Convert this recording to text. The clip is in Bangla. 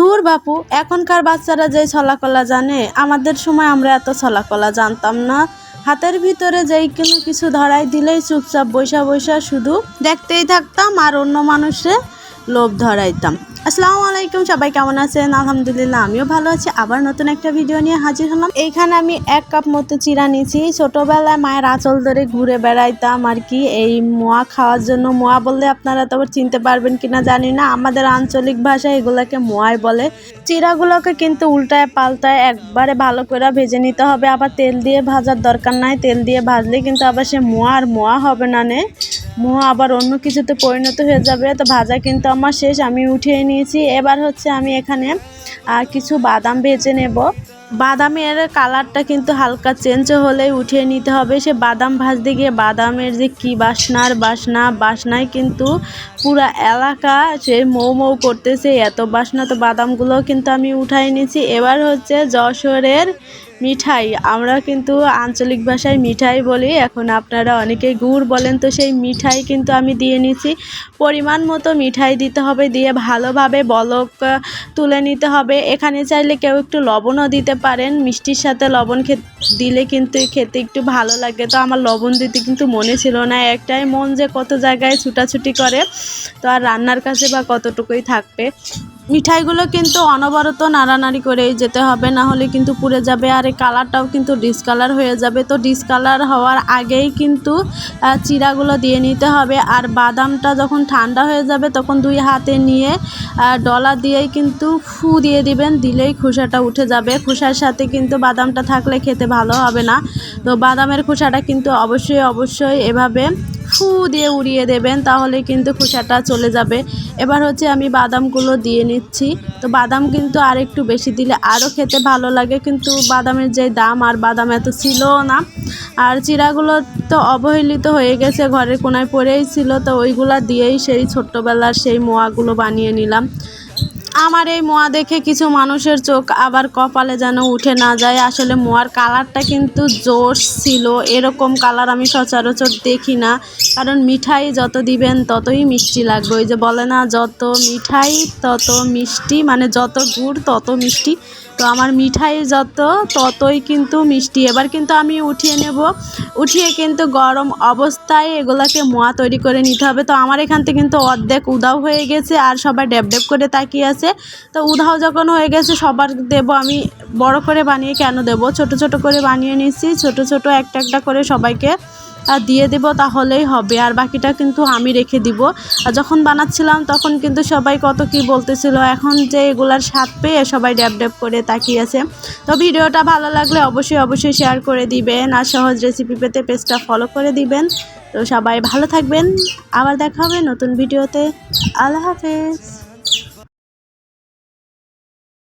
দূর বাপু, এখনকার বাচ্চারা যে ছলাকলা জানে, আমাদের সময় আমরা এত ছলাকলা জানতাম না। হাতের ভিতরে যেই কোনো কিছু ধরাই দিলেই চুপচাপ বৈশা বৈশা শুধু দেখতেই থাকতাম আর অন্য মানুষে লোভ ধরাইতাম। আসসালামু আলাইকুম, সবাই কেমন আছেন? আলহামদুলিল্লাহ, আমিও ভালো আছি। আবার নতুন একটা ভিডিও নিয়ে হাজির হলাম। এইখানে আমি এক কাপ মতো চিরা নিয়েছি। ছোটবেলায় মায়ের আঁচল ধরে ঘুরে বেড়াইতাম আর কি। এই মোয়া খাওয়ার জন্য মোয়া বললে আপনারা তো চিনতে পারবেন কিনা জানি না। আমাদের আঞ্চলিক ভাষায় এগুলাকে মোয়াই বলে। চিরাগুলোকে কিন্তু উল্টায় পাল্টায় একবারে ভালো করে ভেজে নিতে হবে। আবার তেল দিয়ে ভাজার দরকার নাই। তেল দিয়ে ভাজলে কিন্তু আবার সে মোয়া আর মোয়া হবে না নে। মোয়া আবার অন্য কিছুতে পরিণত হয়ে যাবে। তো ভাজা কিন্তু আমার শেষ, আমি উঠিয়ে নিয়েছি। এবার হচ্ছে আমি এখানে কিছু বাদাম ভেজে নেব। বাদামের কালারটা কিন্তু হালকা চেঞ্জ হলেই উঠিয়ে নিতে হবে। সে বাদাম ভাজতে গিয়ে বাদামের যে কি বাসনার বাসনা বাসনায় কিন্তু পুরা এলাকা সে মৌ মৌ করতেছে। এত বাসনা তো বাদামগুলো কিন্তু আমি উঠাই নিয়েছি। এবার হচ্ছে যশোরের মিঠাই, আমরা কিন্তু আঞ্চলিক ভাষায় মিঠাই বলি। এখন আপনারা অনেকে গুড় বলেন, তো সেই মিঠাই কিন্তু আমি দিয়ে নিছি। পরিমাণ মতো মিঠাই দিতে হবে, দিয়ে ভালোভাবে বলক তুলে নিতে হবে। এখানে চাইলে কেউ একটু লবণও দিতে পারেন। মিষ্টির সাথে লবণ দিলে কিন্তু খেতে একটু ভালো লাগে। তো আমার লবণ দিতে কিন্তু মনে ছিল না। একটাই মন যে কত জায়গায় ছুটাছুটি করে, তো আর রান্নার কাছে বা কতটুকুই থাকবে। মিঠাইগুলো কিন্তু অনবরত নাড়ানাড়ি করেই যেতে হবে, না হলে কিন্তু পুড়ে যাবে। আর এই কালারটাও কিন্তু ডিসকালার হয়ে যাবে। তো ডিসকালার হওয়ার আগেই কিন্তু চিরাগুলো দিয়ে নিতে হবে। আর বাদামটা যখন ঠান্ডা হয়ে যাবে, তখন দুই হাতে নিয়ে ডলা দিয়েই কিন্তু ফু দিয়ে দিবেন, দিলেই খোসাটা উঠে যাবে। খোসার সাথে কিন্তু বাদামটা থাকলে খেতে ভালো হবে না। তো বাদামের খোসাটা কিন্তু অবশ্যই অবশ্যই এভাবে ফু দিয়ে উড়িয়ে দেবেন, তাহলে কিন্তু খোসাটা চলে যাবে। এবার হচ্ছে আমি বাদামগুলো দিয়ে নিচ্ছি। তো বাদাম কিন্তু আর একটু বেশি দিলে আরও খেতে ভালো লাগে, কিন্তু বাদামের যে দাম আর বাদাম এত ছিল না। আর চিরাগুলো তো অবহেলিত হয়ে গেছে, ঘরের কোনায় পড়েই ছিল, তো ওইগুলা দিয়েই সেই ছোট্টবেলার সেই মোয়াগুলো বানিয়ে নিলাম। আমার এই মোয়া দেখে কিছু মানুষের চোখ আবার কপালে যেন উঠে না যায়। আসলে মোয়ার কালারটা কিন্তু জোর ছিল, এরকম কালার আমি সচরাচর দেখি না। কারণ মিঠাই যত দিবেন ততই মিষ্টি লাগবে। ওই যে বলে না, যত মিঠাই তত মিষ্টি মানে যত গুড় তত মিষ্টি। তো আমার মিঠাই যত, ততই কিন্তু মিষ্টি। এবার কিন্তু আমি উঠিয়ে নেব। উঠিয়ে কিন্তু গরম অবস্থায় এগুলাকে মোয়া তৈরি করে নিতে হবে। তো আমার এখান থেকে কিন্তু অর্ধেক উদাও হয়ে গেছে আর সবাই ড্যাব ড্যাব করে তাকিয়ে আছে। তো উধাও যখন হয়ে গেছে, সবার দেব আমি বড় করে বানিয়ে কেন দেব? ছোট ছোট করে বানিয়ে নিচ্ছি। ছোট ছোট একটা একটা করে সবাইকে দিয়ে দেব তাহলেই হবে। আর বাকিটা কিন্তু আমি রেখে দিব। আর যখন বানাচ্ছিলাম তখন কিন্তু সবাই কত কি বলতেছিল, এখন যে এগুলার স্বাদ পেয়ে সবাই ড্যাব ড্যাব করে তাকিয়ে আছে। তো ভিডিওটা ভালো লাগলে অবশ্যই অবশ্যই শেয়ার করে দিবেন আর সহজ রেসিপি পেতে পেজটা ফলো করে দিবেন। তো সবাই ভালো থাকবেন। আবার দেখা হবে নতুন ভিডিওতে। আল্লাহ হাফেজ।